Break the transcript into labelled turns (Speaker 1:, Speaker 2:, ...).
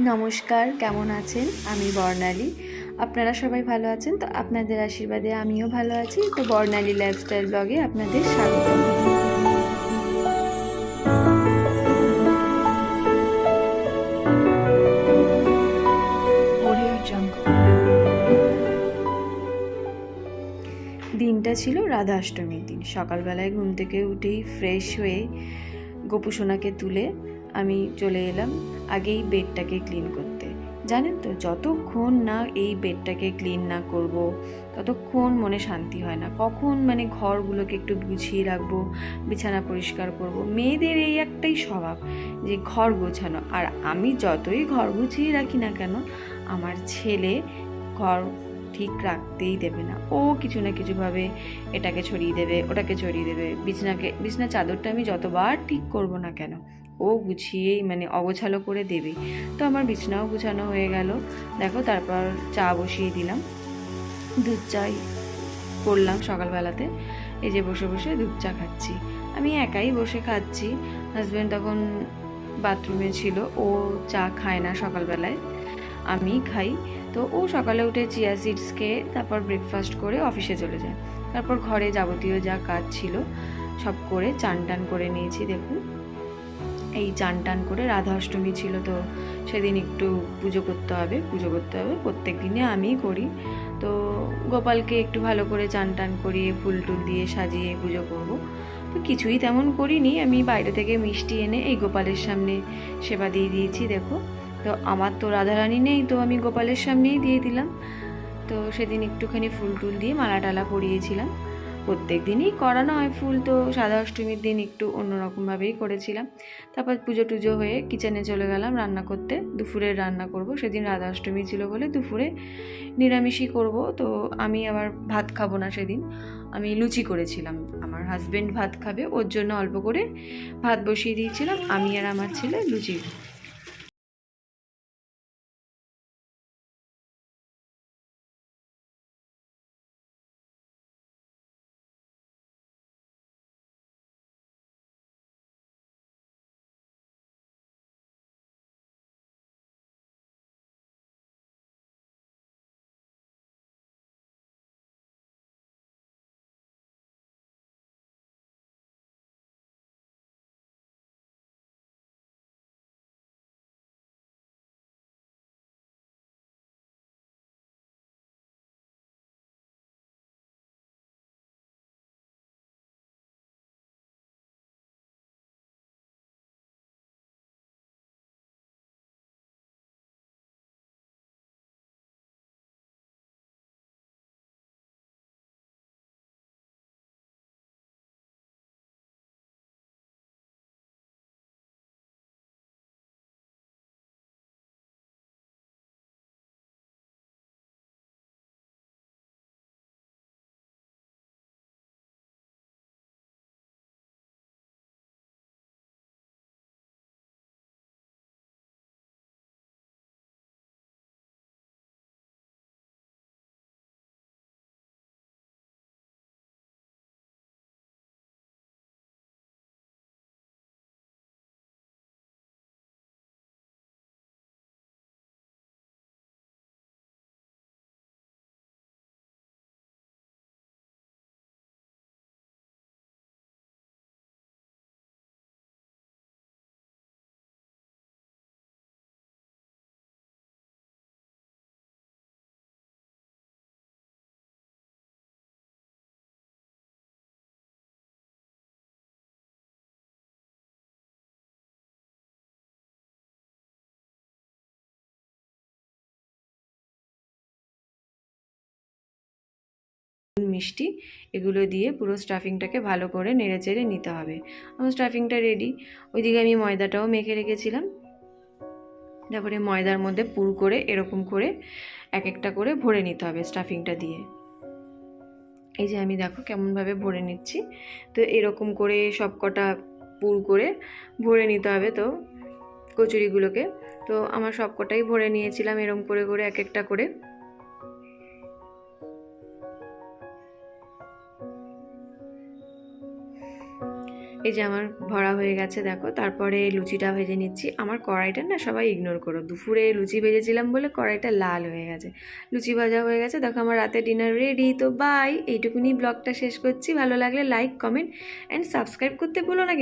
Speaker 1: নমস্কার কেমন আছেন? আমি বর্ণালী। আপনারা সবাই ভালো আছেন? তো আপনাদের আশীর্বাদে আমিও ভালো আছি। তো বর্ণালী লাইফস্টাইল ব্লগে আপনাদের স্বাগত দিনটা ছিল রাধা অষ্টমীর দিন। সকালবেলায় ঘুম থেকে উঠেই ফ্রেশ হয়ে গোপুসোনাকে তুলে আমি চলে এলাম আগেই বেডটাকে ক্লিন করতে। জানেন তো, যতক্ষণ না এই বেডটাকে ক্লিন না করব, ততক্ষণ মনে শান্তি হয় না। কখন মানে ঘরগুলোকে একটু গুছিয়ে রাখব, বিছানা পরিষ্কার করব। মেয়েদের এই একটাই স্বভাব যে ঘর গোছানো। আর আমি যতই ঘর গুছিয়ে রাখি না কেন, আমার ছেলে ঘর ঠিক রাখতেই দেবে না। ও কিছু না কিছুভাবে এটাকে ছড়িয়ে দেবে, ওটাকে ছড়িয়ে দেবে। বিছনাকে, বিছনার চাদরটা আমি যতবার ঠিক করব না কেন ও গুছিয়েই মানে অগোছালো করে দেবে। তো আমার বিছনাও গুছানো হয়ে গেল। দেখো, তারপর চা বসিয়ে দিলাম। দুধ চাই করলাম সকালবেলাতে। এই যে বসে বসে দুধ চা খাচ্ছি। আমি একাই বসে খাচ্ছি। হাজব্যান্ড তখন বাথরুমে ছিল, ও চা খায় না সকালবেলায়। আমি খাই। তো ও সকালে উঠে চিয়া সিডস খেয়ে, তারপর ব্রেকফাস্ট করে অফিসে চলে যায়। তারপর ঘরে যাবতীয় যা কাজ ছিল, সব করে চান টান করে নিয়েছি, দেখুন। এই চান টান করে রাধা অষ্টমী ছিল তো সেদিন একটু পুজো করতে হবে, পুজো করতে হবে। প্রত্যেক দিনে আমিই করি। তো গোপালকে একটু ভালো করে চান টান করিয়ে ফুল টুল দিয়ে সাজিয়ে পুজো করব। তো কিছুই তেমন করিনি। আমি বাইরে থেকে মিষ্টি এনে এই গোপালের সামনে সেবা দিয়ে দিয়েছি, দেখো। তো আমার তো রাধারানী নেই, তো আমি গোপালের সামনেই দিয়ে দিলাম। তো সেদিন একটুখানি ফুল টুল দিয়ে মালা টালা পরিয়েছিলাম। প্রত্যেক দিনই করা নয় ফুল। তো সাদা অষ্টমীর দিন একটু অন্যরকমভাবেই করেছিলাম। তারপর পুজো টুজো হয়ে কিচেনে চলে গেলাম রান্না করতে। দুপুরের রান্না করব। সেদিন রাধা অষ্টমী ছিল বলে দুপুরে নিরামিষই করব। তো আমি আবার ভাত খাব না সেদিন। আমি লুচি করেছিলাম। আমার হাজব্যান্ড ভাত খাবে। ওর জন্য অল্প করে ভাত বসিয়ে দিয়েছিলাম। আমি আর আমার ছেলে লুচি মিষ্টি, এগুলো দিয়ে পুরো স্টাফিংটাকে ভালো করে নেড়ে চেড়ে নিতে হবে। আমার স্টাফিংটা রেডি ওইদিকে আমি ময়দাটাও মেখে রেখেছিলাম। তারপরে ময়দার মধ্যে পুর করে এরকম করে এক একটা করে ভরে নিতে হবে স্টাফিংটা দিয়ে। এই যে আমি দেখো কেমনভাবে ভরে নিচ্ছি। তো এরকম করে সব কটা পুর করে ভরে নিতে হবে তো কচুরিগুলোকে। তো আমার সব কটাই ভরে নিয়েছিলাম এরকম করে করে এক একটা করে। এই যে আমার ভরা হয়ে গেছে, দেখো। তারপরে লুচিটা ভেজে নিচ্ছি। আমার কড়াইটা না সবাই ইগনোর করো। দুপুরে লুচি ভেজেছিলাম বলে কড়াইটা লাল হয়ে গেছে। লুচি ভাজা হয়ে গেছে। দেখো আমার রাতে ডিনার রেডি তো বাই এইটুকুনি ব্লগটা শেষ করছি। ভালো লাগলে লাইক কমেন্ট অ্যান্ড সাবস্ক্রাইব করতে ভুলো না।